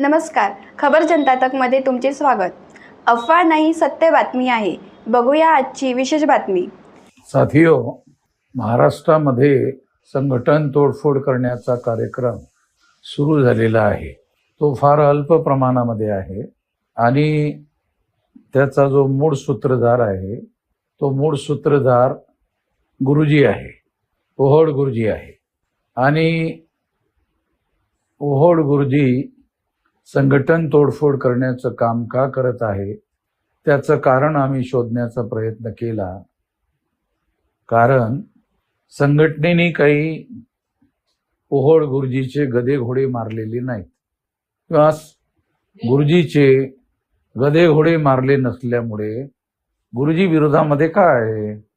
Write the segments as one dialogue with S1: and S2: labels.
S1: नमस्कार. खबर जनता तकमध्ये तुमचे स्वागत. अफवा नाही सत्य बातमी आहे. बघूया आजची विशेष बातमी.
S2: साथियो महाराष्ट्रामध्ये संघटन तोडफोड करण्याचा कार्यक्रम सुरू झालेला आहे. तो फार अल्प प्रमाणामध्ये आहे आणि त्याचा जो मूळ सूत्रधार आहे तो मूळ सूत्रधार गुरुजी आहे. ओहोड गुरुजी आहे. आणि ओहोड गुरुजी संघटन तोडफोड करण्याचं काम का करत आहे? त्याचं कारण आम्ही शोधण्याचा प्रयत्न केला. कारण संघटनेने काही पोहोळ गुरुजीचे गदे घोडे मारलेले नाहीत. किंवा गुरुजीचे गदे घोडे मारले नसल्यामुळे गुरुजी विरोधामध्ये काय आहे?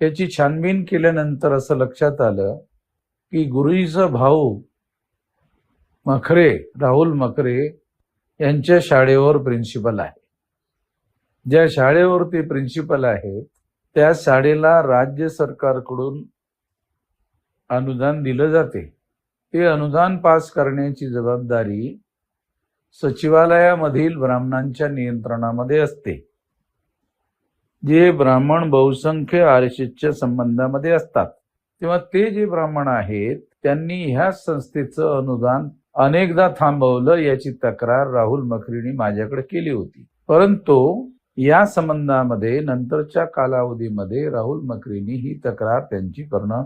S2: याची छानबीन केल्यानंतर असं लक्षात आलं की गुरुजीचा भाऊ मखरे राहुल मखरे यांच्या शाळेवर प्रिन्सिपल आहे. ज्या शाळेवर ते प्रिन्सिपल आहेत त्या शाळेला राज्य सरकारकडून अनुदान दिलं जाते. ते अनुदान पास करण्याची जबाबदारी सचिवालयामधील ब्राह्मणांच्या नियंत्रणामध्ये असते. जे ब्राह्मण बहुसंख्य आरक्षितच्या संबंधामध्ये असतात. तेव्हा ते जे ब्राह्मण आहेत त्यांनी ह्या संस्थेचं अनुदान अनेकदा थांबवलं याची तक्रार राहुल मखरीने माझ्याकडे केली होती. परंतु या संबंधामध्ये नंतरच्या कालावधीमध्ये राहुल मकरीनी ही तक्रार त्यांची करणं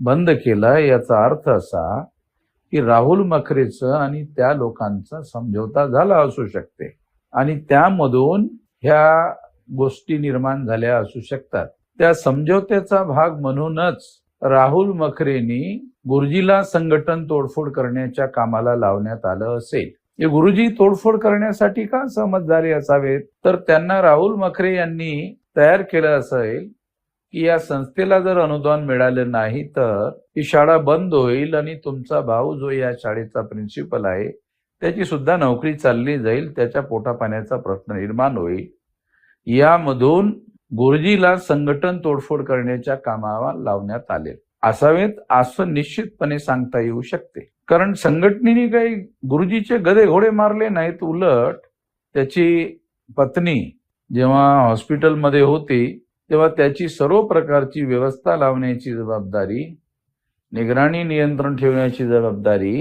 S2: बंद केलं. याचा अर्थ असा की राहुल मखरेचं आणि त्या लोकांचा समझोता झाला असू शकते. आणि त्यामधून ह्या गोष्टी निर्माण झाल्या असू शकतात. त्या समझोत्याचा भाग म्हणूनच राहुल मखरेनी गुरुजीला संघटन तोडफोड करण्याच्या कामाला लावण्यात आलं असेल. हे गुरुजी तोडफोड करण्यासाठी का समजदारी असावेत तर त्यांना राहुल मखरे यांनी तयार केलं असेल की या संस्थेला जर अनुदान मिळालं नाही तर ही शाळा बंद होईल आणि तुमचा भाऊ जो या शाळेचा प्रिन्सिपल आहे त्याची सुद्धा नोकरी चालली जाईल त्याच्या पोटापाण्याचा प्रश्न निर्माण होईल. यामधून गुरुजीला संघटन तोडफोड करण्याच्या कामाला लावण्यात आले. असावेत असं निश्चितपणे सांगता येऊ शकते. कारण संघटनेने काही गुरुजीचे गदे घोडे मारले नाहीत उलट त्याची पत्नी जेव्हा हॉस्पिटलमध्ये होती तेव्हा त्याची सर्व प्रकारची व्यवस्था लावण्याची जबाबदारी निगराणी नियंत्रण ठेवण्याची जबाबदारी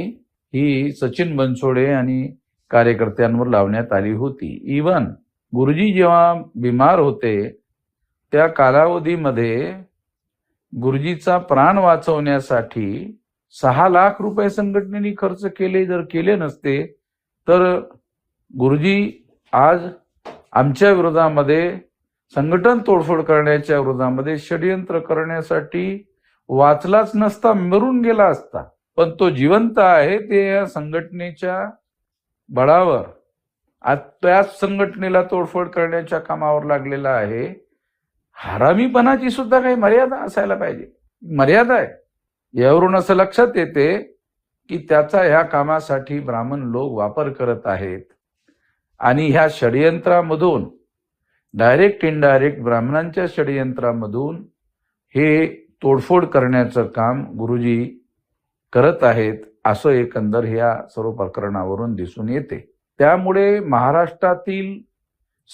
S2: ही सचिन बनसोडे आणि कार्यकर्त्यांवर लावण्यात आली होती. इवन गुरुजी जेव्हा बिमार होते त्या कालावधीमध्ये गुरुजीचा प्राण वाचवण्यासाठी सहा लाख रुपये संघटनेने खर्च केले. जर केले नसते तर गुरुजी आज आमच्या विरोधामध्ये संघटन तोडफोड करण्याच्या विरोधामध्ये षडयंत्र करण्यासाठी वाचलाच नसता मरून गेला असता. पण तो जिवंत आहे ते या संघटनेच्या बळावर. आज त्याच संघटनेला तोडफोड करण्याच्या कामावर लागलेला आहे. हरामीपणाची सुद्धा काही मर्यादा असायला पाहिजे. मर्यादा आहे. यावरून असं लक्षात येते की त्याचा ह्या कामासाठी ब्राह्मण लोक वापर करत आहेत. आणि ह्या षडयंत्रामधून डायरेक्ट इनडायरेक्ट ब्राह्मणांच्या षडयंत्रामधून हे तोडफोड करण्याचं काम गुरुजी करत आहेत असं एकंदर ह्या सर्व प्रकरणावरून दिसून येते. त्यामुळे महाराष्ट्रातील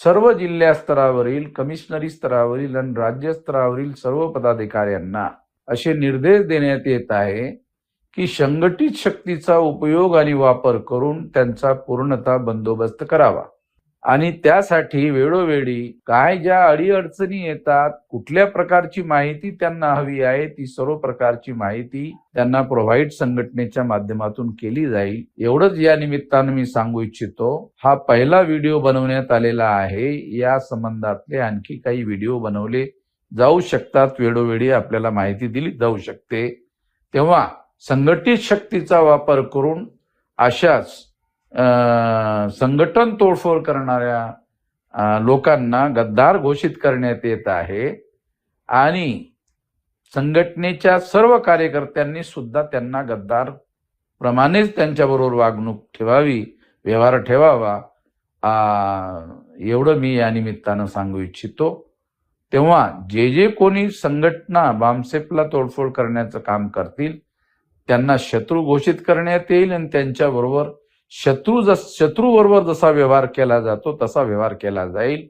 S2: सर्व जिल्हा स्तरावरील कमिशनरी स्तरावरील आणि राज्य स्तरावरील सर्व पदाधिकाऱ्यांना असे निर्देश देण्यात येत आहे की संघटित शक्तीचा उपयोग आणि वापर करून त्यांचा पूर्णतः बंदोबस्त करावा. आणि त्यासाठी वेळोवेळी काय ज्या अडीअडचणी येतात कुठल्या प्रकारची माहिती त्यांना हवी आहे ती सर्व प्रकारची माहिती त्यांना प्रोव्हाइड संघटनेच्या माध्यमातून केली जाईल. एवढंच या निमित्तानं मी सांगू इच्छितो हा पहिला व्हिडिओ बनवण्यात आलेला आहे. या संबंधातले आणखी काही व्हिडिओ बनवले जाऊ शकतात वेळोवेळी आपल्याला माहिती दिली जाऊ शकते. तेव्हा संघटित शक्तीचा वापर करून अशाच संघटन तोडफोड करणाऱ्या लोकांना गद्दार घोषित करण्यात येत आहे. आणि संघटनेच्या सर्व कार्यकर्त्यांनी सुद्धा त्यांना गद्दार प्रमाणेच त्यांच्याबरोबर वागणूक ठेवावी व्यवहार ठेवावा एवढं मी या निमित्तानं सांगू इच्छितो. तेव्हा जे जे कोणी संघटना बामसेपला तोडफोड करण्याचं काम करतील त्यांना शत्रू घोषित करण्यात येईल आणि त्यांच्याबरोबर शत्रू जस शत्रूबरोबर जसा व्यवहार केला जातो तसा व्यवहार केला जाईल.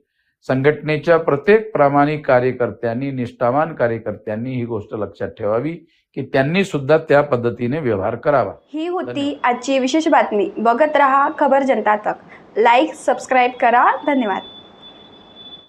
S2: संघटनेच्या प्रत्येक प्रामाणिक कार्यकर्त्यांनी निष्ठावान कार्यकर्त्यांनी ही गोष्ट लक्षात ठेवावी की त्यांनी सुद्धा त्या पद्धतीने व्यवहार करावा.
S1: ही होती. आजची विशेष बातमी. बघत रहा खबर जनता तक. लाईक सबस्क्राईब करा. धन्यवाद.